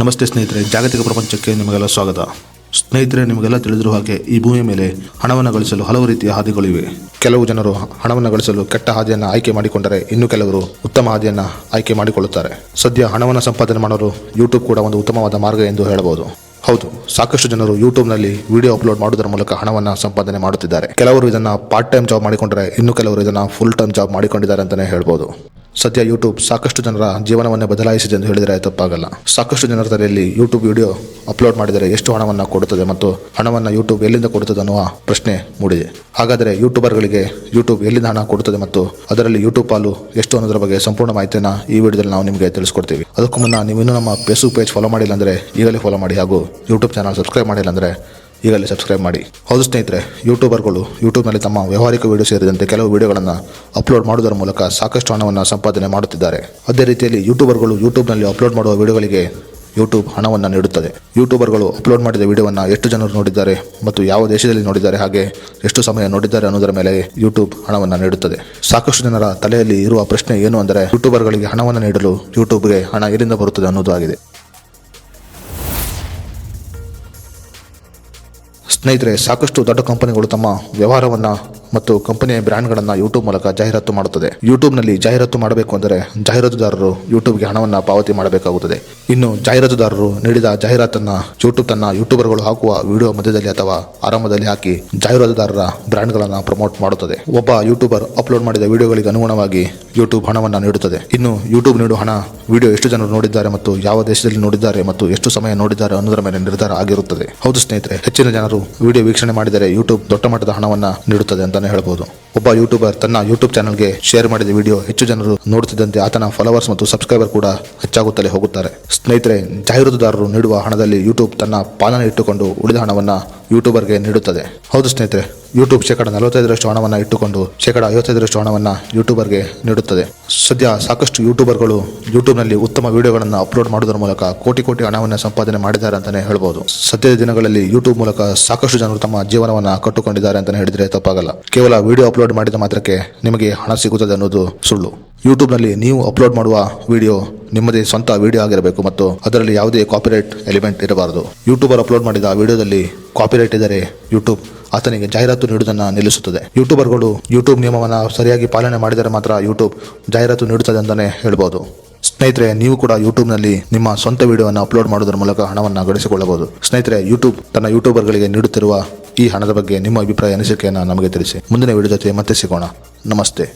ನಮಸ್ತೆ ಸ್ನೇಹಿತರೆ, ಜಾಗತಿಕ ಪ್ರಪಂಚಕ್ಕೆ ನಿಮಗೆಲ್ಲ ಸ್ವಾಗತ. ಸ್ನೇಹಿತರೆ, ನಿಮಗೆಲ್ಲ ತಿಳಿದಿರುವ ಹಾಗೆ ಈ ಭೂಮಿಯ ಮೇಲೆ ಹಣವನ್ನು ಗಳಿಸಲು ಹಲವು ರೀತಿಯ ಹಾದಿಗಳಿವೆ ಕೆಲವು ಜನರು ಹಣವನ್ನು ಗಳಿಸಲು ಕೆಟ್ಟ ಹಾದಿಯನ್ನು ಆಯ್ಕೆ ಮಾಡಿಕೊಂಡರೆ ಇನ್ನು ಕೆಲವರು ಉತ್ತಮ ಹಾದಿಯನ್ನು ಆಯ್ಕೆ ಮಾಡಿಕೊಳ್ಳುತ್ತಾರೆ. ಸದ್ಯ ಹಣವನ್ನು ಸಂಪಾದನೆ ಮಾಡಲು ಯೂಟ್ಯೂಬ್ ಕೂಡ ಒಂದು ಉತ್ತಮವಾದ ಮಾರ್ಗ ಎಂದು ಹೇಳಬಹುದು. ಹೌದು, ಸಾಕಷ್ಟು ಜನರು ಯೂಟ್ಯೂಬ್ನಲ್ಲಿ ವಿಡಿಯೋ ಅಪ್ಲೋಡ್ ಮಾಡುವುದರ ಮೂಲಕ ಹಣವನ್ನು ಸಂಪಾದನೆ ಮಾಡುತ್ತಿದ್ದಾರೆ. ಕೆಲವರು ಇದನ್ನು ಪಾರ್ಟ್ ಟೈಮ್ ಜಾಬ್ ಮಾಡಿಕೊಂಡರೆ ಇನ್ನು ಕೆಲವರು ಇದನ್ನು ಫುಲ್ ಟೈಮ್ ಜಾಬ್ ಮಾಡಿಕೊಂಡಿದ್ದಾರೆ ಅಂತಲೇ ಹೇಳ್ಬೋದು. ಸದ್ಯ ಯೂಟ್ಯೂಬ್ ಸಾಕಷ್ಟು ಜನರ ಜೀವನವನ್ನೇ ಬದಲಾಯಿಸಿದೆ ಎಂದು ಹೇಳಿದರೆ ತಪ್ಪಾಗಲ್ಲ. ಸಾಕಷ್ಟು ಜನರ ತಲೆಯಲ್ಲಿ ಯೂಟ್ಯೂಬ್ ವಿಡಿಯೋ ಅಪ್ಲೋಡ್ ಮಾಡಿದರೆ ಎಷ್ಟು ಹಣವನ್ನು ಕೊಡುತ್ತದೆ ಮತ್ತು ಹಣವನ್ನು ಯೂಟ್ಯೂಬ್ ಎಲ್ಲಿಂದ ಕೊಡುತ್ತದೆ ಅನ್ನುವ ಪ್ರಶ್ನೆ ಮೂಡಿದೆ. ಹಾಗಾದರೆ ಯೂಟ್ಯೂಬರ್ಗಳಿಗೆ ಯೂಟ್ಯೂಬ್ ಎಲ್ಲಿಂದ ಹಣ ಕೊಡುತ್ತದೆ ಮತ್ತು ಅದರಲ್ಲಿ ಯೂಟ್ಯೂಬ್ ಪಾಲು ಎಷ್ಟು ಅನ್ನೋದ್ರ ಬಗ್ಗೆ ಸಂಪೂರ್ಣ ಮಾಹಿತಿಯನ್ನು ಈ ವಿಡಿಯೋದಲ್ಲಿ ನಾವು ನಿಮಗೆ ತಿಳಿಸ್ಕೊಡ್ತೀವಿ. ಅದಕ್ಕೂ ಮುನ್ನ ನೀವು ಇನ್ನೂ ನಮ್ಮ ಫೇಸ್ಬುಕ್ ಪೇಜ್ ಫಾಲೋ ಮಾಡಿಲ್ಲ ಅಂದರೆ ಈಗಲೇ ಫಾಲೋ ಮಾಡಿ ಹಾಗೂ ಯೂಟ್ಯೂಬ್ ಚಾನಲ್ ಸಬ್ಸ್ಕ್ರೈಬ್ ಮಾಡಿಲ್ಲ ಅಂದರೆ ಈಗಲೇ ಸಬ್ಸ್ಕ್ರೈಬ್ ಮಾಡಿ. ಹೌದು ಸ್ನೇಹಿತರೆ ಯೂಟ್ಯೂಬರ್ಗಳು ಯೂಟ್ಯೂಬ್ನಲ್ಲಿ ತಮ್ಮ ವ್ಯವಹಾರಿಕ ವೀಡಿಯೋ ಸೇರಿದಂತೆ ಕೆಲವು ವಿಡಿಯೋಗಳನ್ನು ಅಪ್ಲೋಡ್ ಮಾಡುವುದರ ಮೂಲಕ ಸಾಕಷ್ಟು ಹಣವನ್ನು ಸಂಪಾದನೆ ಮಾಡುತ್ತಿದ್ದಾರೆ. ಅದೇ ರೀತಿಯಲ್ಲಿ ಯೂಟ್ಯೂಬರ್ಗಳು ಯೂಟ್ಯೂಬ್ನಲ್ಲಿ ಅಪ್ಲೋಡ್ ಮಾಡುವ ವಿಡಿಯೋಗಳಿಗೆ ಯೂಟ್ಯೂಬ್ ಹಣವನ್ನು ನೀಡುತ್ತದೆ. ಯೂಟ್ಯೂಬರ್ಗಳು ಅಪ್ಲೋಡ್ ಮಾಡಿದ ವಿಡಿಯೋವನ್ನು ಎಷ್ಟು ಜನರು ನೋಡಿದ್ದಾರೆ ಮತ್ತು ಯಾವ ದೇಶದಲ್ಲಿ ನೋಡಿದ್ದಾರೆ ಹಾಗೆ ಎಷ್ಟು ಸಮಯ ನೋಡಿದ್ದಾರೆ ಅನ್ನೋದರ ಮೇಲೆ ಯೂಟ್ಯೂಬ್ ಹಣವನ್ನು ನೀಡುತ್ತದೆ. ಸಾಕಷ್ಟು ಜನರ ತಲೆಯಲ್ಲಿ ಇರುವ ಪ್ರಶ್ನೆ ಏನು ಅಂದರೆ ಯೂಟ್ಯೂಬರ್ಗಳಿಗೆ ಹಣವನ್ನು ನೀಡಲು ಯೂಟ್ಯೂಬ್ಗೆ ಹಣ ಎಲ್ಲಿಂದ ಬರುತ್ತದೆ ಅನ್ನೋದು ಆಗಿದೆ. ಸ್ನೇಹಿತರೆ ಸಾಕಷ್ಟು ದೊಡ್ಡ ಕಂಪನಿಗಳು ತಮ್ಮ ವ್ಯವಹಾರವನ್ನು ಮತ್ತು ಕಂಪನಿಯ ಬ್ರ್ಯಾಂಡ್ಗಳನ್ನು ಯೂಟ್ಯೂಬ್ ಮೂಲಕ ಜಾಹೀರಾತು ಮಾಡುತ್ತದೆ. ಯೂಟ್ಯೂಬ್ನಲ್ಲಿ ಜಾಹೀರಾತು ಮಾಡಬೇಕು ಅಂದರೆ ಜಾಹೀರಾತುದಾರರು ಯೂಟ್ಯೂಬ್ಗೆ ಹಣವನ್ನು ಪಾವತಿ ಮಾಡಬೇಕಾಗುತ್ತದೆ. ಇನ್ನು ಜಾಹೀರಾತುದಾರರು ನೀಡಿದ ಜಾಹೀರಾತನ್ನು ಯೂಟ್ಯೂಬ್ ತನ್ನ ಯೂಟ್ಯೂಬರ್ಗಳು ಹಾಕುವ ವಿಡಿಯೋ ಮಧ್ಯದಲ್ಲಿ ಅಥವಾ ಆರಂಭದಲ್ಲಿ ಹಾಕಿ ಜಾಹೀರಾತುದಾರರ ಬ್ರ್ಯಾಂಡ್ಗಳನ್ನು ಪ್ರಮೋಟ್ ಮಾಡುತ್ತದೆ. ಒಬ್ಬ ಯೂಟ್ಯೂಬರ್ ಅಪ್ಲೋಡ್ ಮಾಡಿದ ವಿಡಿಯೋಗಳಿಗೆ ಅನುಗುಣವಾಗಿ ಯೂಟ್ಯೂಬ್ ಹಣವನ್ನು ನೀಡುತ್ತದೆ. ಇನ್ನು ಯೂಟ್ಯೂಬ್ ನೀಡುವ ಹಣ ವಿಡಿಯೋ ಎಷ್ಟು ಜನರು ನೋಡಿದ್ದಾರೆ ಮತ್ತು ಯಾವ ದೇಶದಲ್ಲಿ ನೋಡಿದ್ದಾರೆ ಮತ್ತು ಎಷ್ಟು ಸಮಯ ನೋಡಿದ್ದಾರೆ ಅನ್ನೋದರ ಮೇಲೆ ನಿರ್ಧಾರ ಆಗಿರುತ್ತದೆ. ಹೌದು ಸ್ನೇಹಿತರೆ, ಹೆಚ್ಚಿನ ಜನರು ವಿಡಿಯೋ ವೀಕ್ಷಣೆ ಮಾಡಿದರೆ ಯೂಟ್ಯೂಬ್ ದೊಡ್ಡ ಮಟ್ಟದ ಹಣವನ್ನು ನೀಡುತ್ತದೆ ಅಂತಾನೆ ಹೇಳ್ಬೋದು. ಒಬ್ಬ ಯೂಟ್ಯೂಬರ್ ತನ್ನ ಯೂಟ್ಯೂಬ್ ಚಾನಲ್ಗೆ ಶೇರ್ ಮಾಡಿದ ವಿಡಿಯೋ ಹೆಚ್ಚು ಜನರು ನೋಡುತ್ತಿದ್ದಂತೆ ಆತನ ಫಾಲೋವರ್ಸ್ ಮತ್ತು ಸಬ್ಸ್ಕ್ರೈಬರ್ ಕೂಡ ಹೆಚ್ಚಾಗುತ್ತಲೇ ಹೋಗುತ್ತಾರೆ. ಸ್ನೇಹಿತರೆ, ಜಾಹೀರಾತುದಾರರು ನೀಡುವ ಹಣದಲ್ಲಿ ಯೂಟ್ಯೂಬ್ ತನ್ನ ಪಾಲನೆ ಇಟ್ಟುಕೊಂಡು ಉಳಿದ ಹಣವನ್ನು ಯೂಟ್ಯೂಬರ್ಗೆ ನೀಡುತ್ತದೆ. ಹೌದು ಸ್ನೇಹಿತರೆ, ಯೂಟ್ಯೂಬ್ ಶೇಕಡ ನಲವತ್ತೈದರಷ್ಟು ಹಣವನ್ನು ಇಟ್ಟುಕೊಂಡು ಶೇಕಡ ಐವತ್ತೈದರಷ್ಟು ಹಣವನ್ನು ಯೂಟ್ಯೂಬರ್ಗೆ ನೀಡುತ್ತದೆ. ಸದ್ಯ ಸಾಕಷ್ಟು ಯೂಟ್ಯೂಬರ್ಗಳು ಯೂಟ್ಯೂಬ್ನಲ್ಲಿ ಉತ್ತಮ ವಿಡಿಯೋಗಳನ್ನು ಅಪ್ಲೋಡ್ ಮಾಡುವುದರ ಮೂಲಕ ಕೋಟಿ ಕೋಟಿ ಹಣವನ್ನು ಸಂಪಾದನೆ ಮಾಡಿದ್ದಾರೆ ಅಂತಲೇ ಹೇಳ್ಬೋದು. ಸದ್ಯದ ದಿನಗಳಲ್ಲಿ ಯೂಟ್ಯೂಬ್ ಮೂಲಕ ಸಾಕಷ್ಟು ಜನರು ತಮ್ಮ ಜೀವನವನ್ನು ಕಟ್ಟುಕೊಂಡಿದ್ದಾರೆ ಅಂತಲೇ ಹೇಳಿದರೆ ತಪ್ಪಾಗಲ್ಲ. ಕೇವಲ ವಿಡಿಯೋ ಅಪ್ಲೋಡ್ ಮಾಡಿದ ಮಾತ್ರಕ್ಕೆ ನಿಮಗೆ ಹಣ ಸಿಗುತ್ತದೆ ಅನ್ನೋದು ಸುಳ್ಳು. ಯೂಟ್ಯೂಬ್ನಲ್ಲಿ ನೀವು ಅಪ್ಲೋಡ್ ಮಾಡುವ ವಿಡಿಯೋ ನಿಮ್ಮದೇ ಸ್ವಂತ ವಿಡಿಯೋ ಆಗಿರಬೇಕು ಮತ್ತು ಅದರಲ್ಲಿ ಯಾವುದೇ ಕಾಪಿರೈಟ್ ಎಲಿಮೆಂಟ್ ಇರಬಾರದು. ಯೂಟ್ಯೂಬರ್ ಅಪ್ಲೋಡ್ ಮಾಡಿದ ವಿಡಿಯೋದಲ್ಲಿ ಕಾಪಿರೈಟ್ ಇದ್ದರೆ ಯೂಟ್ಯೂಬ್ ಆತನಿಗೆ ಜಾಹೀರಾತು ನೀಡುವುದನ್ನು ನಿಲ್ಲಿಸುತ್ತದೆ. ಯೂಟ್ಯೂಬರ್ಗಳು ಯೂಟ್ಯೂಬ್ ನಿಯಮವನ್ನು ಸರಿಯಾಗಿ ಪಾಲನೆ ಮಾಡಿದರೆ ಮಾತ್ರ ಯೂಟ್ಯೂಬ್ ಜಾಹೀರಾತು ನೀಡುತ್ತದೆ ಅಂತಲೇ ಹೇಳ್ಬೋದು. ಸ್ನೇಹಿತರೆ, ನೀವು ಕೂಡ ಯೂಟ್ಯೂಬ್ನಲ್ಲಿ ನಿಮ್ಮ ಸ್ವಂತ ವಿಡಿಯೋವನ್ನು ಅಪ್ಲೋಡ್ ಮಾಡೋದ್ರ ಮೂಲಕ ಹಣವನ್ನು ಗಳಿಸಿಕೊಳ್ಳಬಹುದು. ಸ್ನೇಹಿತರೆ ಯೂಟ್ಯೂಬ್ ತನ್ನ ಯೂಟ್ಯೂಬರ್ಗಳಿಗೆ ನೀಡುತ್ತಿರುವ ಈ ಹಣದ ಬಗ್ಗೆ ನಿಮ್ಮ ಅಭಿಪ್ರಾಯ ಅನಿಸಿಕೆಯನ್ನು ನಮಗೆ ತಿಳಿಸಿ. ಮುಂದಿನ ವಿಡಿಯೋ ಜೊತೆ ಮತ್ತೆ ಸಿಗೋಣ. ನಮಸ್ತೆ.